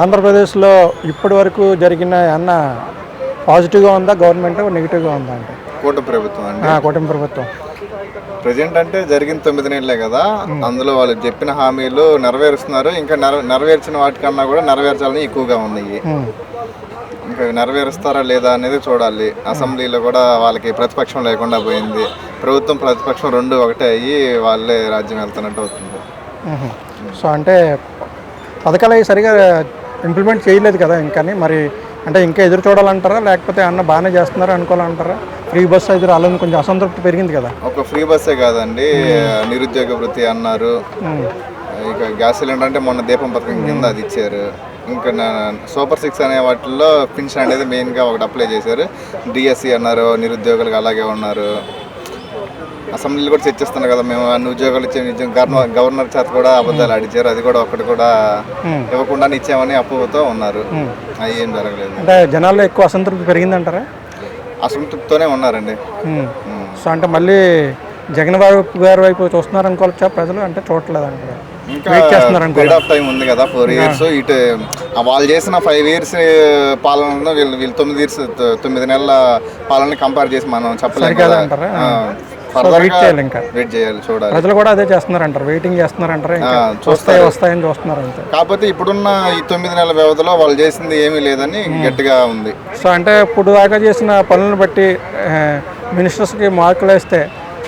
ఆంధ్రప్రదేశ్లో ఇప్పటి వరకు జరిగిన అన్న పాజిటివ్గా ఉందా గవర్నమెంట్ నెగిటివ్గా ఉందా అంటే? కూట ప్రభుత్వం అండి. కూటమి ప్రభుత్వం. ప్రజెంట్ అంటే జరిగిన తొమ్మిది నెలలే కదా. అందులో వాళ్ళు చెప్పిన హామీలు నెరవేరుస్తున్నారు. ఇంకా నెర నెరవేర్చిన వాటికన్నా కూడా నెరవేర్చాలని ఎక్కువగా ఉన్నాయి. ఇంకా నెరవేరుస్తారా లేదా అనేది చూడాలి. అసెంబ్లీలో కూడా వాళ్ళకి ప్రతిపక్షం లేకుండా పోయింది. ప్రభుత్వం ప్రతిపక్షం రెండు ఒకటే అయ్యి వాళ్ళే రాజ్యం వెళ్తున్నట్టు అవుతుంది. సో అంటే పథకాలు అవి సరిగా ఇంప్లిమెంట్ చేయలేదు కదా ఇంకని మరి అంటే ఇంకా ఎదురు చూడాలంటారా? లేకపోతే అన్న బాగానే చేస్తున్నారు అనుకోవాలంటారా? ఫ్రీ బస్ అయితే రాలేదు కొంచెం అసంతృప్తి పెరిగింది కదా. ఒక ఫ్రీ బస్సే కాదండి. నిరుద్యోగ వృత్తి అన్నారు. ఇక గ్యాస్ సిలిండర్ అంటే మొన్న దీపం పథకం కింద అది ఇచ్చారు. ఇంకా సూపర్ సిక్స్ అనే వాటిల్లో పెన్షన్ అనేది మెయిన్గా ఒకటి అప్లై చేశారు. డిఎస్సి అన్నారు నిరుద్యోగులకు అలాగే ఉన్నారు. అసెంబ్లీలో కూడా చర్చిస్తున్నారు కదా మేము. అన్ని ఉద్యోగాలు ఇచ్చే నిజం గవర్నర్ గవర్నర్ చేత కూడా అబద్ధాలు అడిచారు అది కూడా ఒకటి కూడా. ఇవ్వకుండా ఇచ్చామని అప్పుతో ఉన్నారు. అది ఏం జరగలేదు. అంటే జనాల్లో ఎక్కువ అసంతృప్తి పెరిగిందంటారా? అసంతృప్తితోనే ఉన్నారండి. సో అంటే మళ్ళీ జగన్ బాబు గారి వైపు చూస్తున్నారు అనుకోవచ్చా ప్రజలు? అంటే చూడట్లేదు అంటారు పీరియడ్ ఆఫ్ టైం ఉంది కదా ఫోర్ ఇయర్స్ ఇటు వాళ్ళు చేసిన ఫైవ్ ఇయర్స్ పాలనలో వీళ్ళు వీళ్ళు తొమ్మిది ఇయర్స్ తొమ్మిది నెలల పాలన కంపేర్ చేసి మనం చెప్పలేం వెయిట్ చేయాలి ఇంకా. వెయిట్ చేయాలి చూడాలి. ప్రజలు కూడా అదే చేస్తున్నారు అంటారు వెయిటింగ్ చేస్తున్నారు అంటారు వస్తాయి వస్తాయని చూస్తున్నారు అంతే. కాకపోతే ఇప్పుడున్న ఈ తొమ్మిది నెలల వ్యవధిలో వాళ్ళు చేసింది ఏమీ లేదని గట్టిగా ఉంది. సో అంటే ఇప్పుడు దాకా చేసిన పనులను బట్టి మినిస్టర్స్కి మార్కులు వేస్తే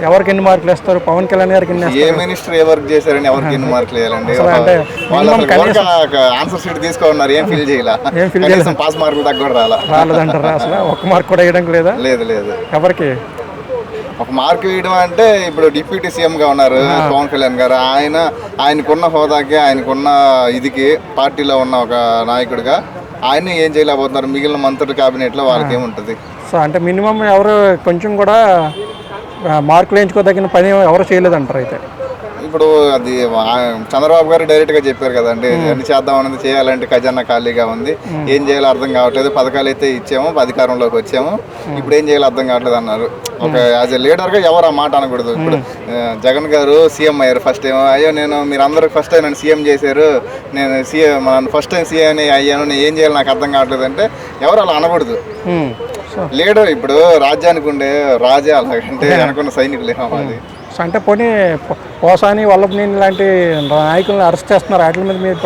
ఎవరికి ఎన్ని మార్కులు వేస్తారు? పవన్ కళ్యాణ్ గారికి ఎన్ని ఏ మినిస్టర్ ఏ వర్క్ చేశారని ఎవరికి ఎన్ని మార్కులు వేయాలండి? అంటే ఆన్సర్ షీట్ తీసుకున్నారు ఏం ఫిల్ చేయాల. ఏం fill కనీసం పాస్ మార్కులు తగ్గ రాలా. రాలేదంటారా అసలు? ఒక్క మార్క్ కూడా వేయడం లేదా? లేదు లేదు. ఎవరికి? ఒక మార్క్ వేయడం అంటే ఇప్పుడు డిప్యూటీ సీఎం గా ఉన్నారు పవన్ కళ్యాణ్ గారు. ఆయన ఆయనకున్న హోదాకి ఆయనకున్న ఇదికి పార్టీలో ఉన్న ఒక నాయకుడిగా ఆయన ఏం చేయలేకపోతున్నారు? మిగిలిన మంత్రుల కేబినెట్లో వాళ్ళకి ఏముంటది? సో అంటే మినిమం ఎవరు కొంచెం కూడా మార్కులు వేయించుకోదగిన పని ఎవరు చేయలేదంటారు అయితే? ఇప్పుడు అది చంద్రబాబు గారు డైరెక్ట్గా చెప్పారు కదండి అన్ని చేద్దాం అన్నది చేయాలంటే ఖజానా ఖాళీగా ఉంది. ఏం చేయాలో అర్థం కావట్లేదు. పథకాలు అయితే ఇచ్చాము అధికారంలోకి వచ్చాము. ఇప్పుడు ఏం చేయాలో అర్థం కావట్లేదు అన్నారు. ఒక యాజ్ ఎ లీడర్గా ఎవరు ఆ మాట అనకూడదు. ఇప్పుడు జగన్ గారు సీఎం అయ్యారు ఫస్ట్ టైం అయ్యో నేను మీరు అందరూ ఫస్ట్ టైం నన్ను సీఎం చేశారు. నేను సీఎం ఫస్ట్ టైం సీఎం అయ్యాను. నేను ఏం చేయాలో నాకు అర్థం కావట్లేదు అంటే ఎవరు అలా అనకూడదు. లీడర్ ఇప్పుడు రాజ్యానికి ఉండే రాజా అలాగంటే అనుకున్న సైనికులు ఏమో అది అంటే పోనీ పోసాని వల్లభనేని లాంటి నాయకులను అరెస్ట్ చేస్తున్నారు. వాటి మీద మీరు?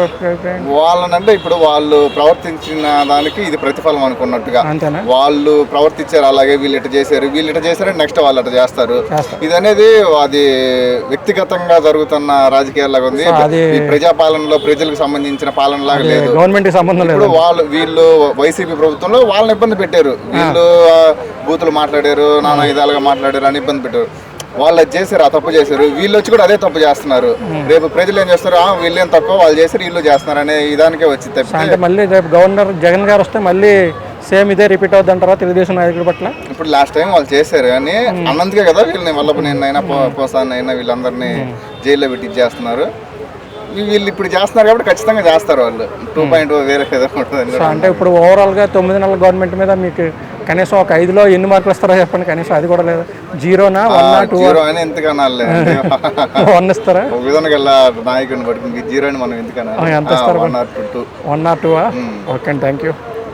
వాళ్ళనంటే ఇప్పుడు వాళ్ళు ప్రవర్తించిన దానికి ఇది ప్రతిఫలం అనుకున్నట్టుగా. అంతేనా? వాళ్ళు ప్రవర్తించారు అలాగే వీళ్ళు ఇట చేశారు వీళ్ళు ఇట చేశారు నెక్స్ట్ వాళ్ళు అట చేస్తారు. ఇది అనేది అది వ్యక్తిగతంగా జరుగుతున్న రాజకీయాల్లాగా ఉంది. ఈ ప్రజాపాలనలో ప్రజలకు సంబంధించిన పాలన లాగా లేదు. గవర్నమెంట్కి సంబంధం లేదు. వాళ్ళు వీళ్ళు వైసీపీ ప్రభుత్వంలో వాళ్ళని ఇబ్బంది పెట్టారు. వీళ్ళు బూతులు మాట్లాడారు నానా విధాలుగా మాట్లాడారు అని ఇబ్బంది పెట్టారు. వాళ్ళు అది చేశారు ఆ తప్పు చేశారు. వీళ్ళు వచ్చి కూడా అదే తప్పు చేస్తున్నారు. రేపు ప్రజలు ఏం చేస్తారు "ఆ, వీళ్ళేం తక్కువ వాళ్ళు చేశారు వీళ్ళు చేస్తున్నారు అనే విధానికే వచ్చి అంటే మళ్ళీ రేపు గవర్నర్ జగన్ గారు వస్తే మళ్ళీ సేమ్ ఇదే రిపీట్ అవుద్ది అంటారా తెలుగుదేశం నాయకుల పట్ల? ఇప్పుడు లాస్ట్ టైం వాళ్ళు చేశారు కానీ అన్నందుకే కదా వీళ్ళని వల్లభ నేను పోసాన్ని అయినా వీళ్ళందరినీ జైల్లో పెట్టి ఇచ్చేస్తున్నారు వీ- వీళ్ళు ఇప్పుడు చేస్తున్నారు కాబట్టి ఖచ్చితంగా చేస్తారు వాళ్ళు. టూ పాయింట్ వేరే ఉంటుంది సో అంటే ఇప్పుడు ఓవరాల్గా తొమ్మిది నెలల గవర్నమెంట్ మీద మీకు కనీసం ఒక ఐదులో ఎన్ని మార్కులు ఇస్తారో చెప్పండి కనీసం అది కూడా లేదు. జీరోనా వన్ టూ అని ఎందుకనాలి? వన్ ఇస్తారా? నాయకుడిని పట్టుకుని జీరో అని మనం ఎందుకన్నా ఎంత ఇస్తారు? One or two. One or two okay thank you.